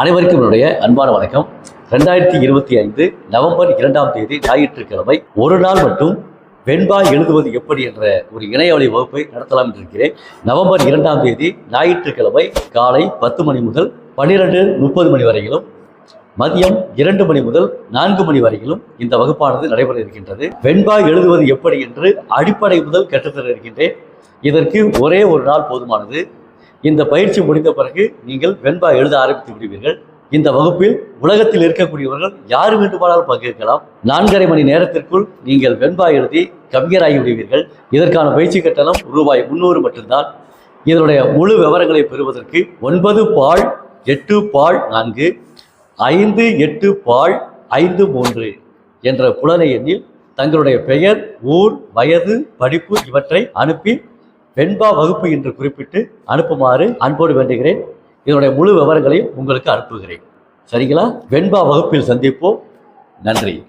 அனைவருக்கும் என்னுடைய அன்பான வணக்கம். ரெண்டாயிரத்தி இருபத்தி ஐந்து நவம்பர் இரண்டாம் தேதி ஞாயிற்றுக்கிழமை ஒரு நாள் மட்டும் வெண்பா எழுதுவது எப்படி என்ற ஒரு இணையவழி வகுப்பை நடத்தலாம் என்று இருக்கிறேன் நவம்பர் இரண்டாம் தேதி ஞாயிற்றுக்கிழமை காலை பத்து மணி முதல் பன்னிரெண்டு முப்பது மணி வரையிலும் மதியம் இரண்டு மணி முதல் நான்கு மணி வரையிலும் இந்த வகுப்பானது நடைபெற இருக்கின்றது. வெண்பா எழுதுவது எப்படி என்று அடிப்படை முதல் கற்றுத்தர இருக்கின்றேன். இதற்கு ஒரே ஒரு நாள் போதுமானது. இந்த பயிற்சி முடிந்த பிறகு நீங்கள் வெண்பா எழுத ஆரம்பித்து விடுவீர்கள். இந்த வகுப்பில் உலகத்தில் இருக்கக்கூடியவர்கள் யார் வேண்டுமானாலும் பங்கேற்கலாம். நான்கரை மணி நேரத்திற்குள் நீங்கள் வெண்பா எழுதி கவிஞராகி விடுவீர்கள். இதற்கான பயிற்சி கட்டணம் ரூபாய் முந்நூறு மட்டும்தான். இதனுடைய முழு விவரங்களை பெறுவதற்கு ஒன்பது பால் எட்டு பால் நான்கு ஐந்து எட்டு பால் ஐந்து மூன்று என்ற புலனை எண்ணில் தங்களுடைய பெயர் ஊர் வயது படிப்பு இவற்றை அனுப்பி வெண்பா வகுப்பு என்று குறிப்பிட்டு அனுப்புமாறு அன்போடு வேண்டுகிறேன். இதனுடைய முழு விவரங்களையும் உங்களுக்கு அனுப்புகிறேன். சரிங்களா? வெண்பா வகுப்பில் சந்திப்போம். நன்றி.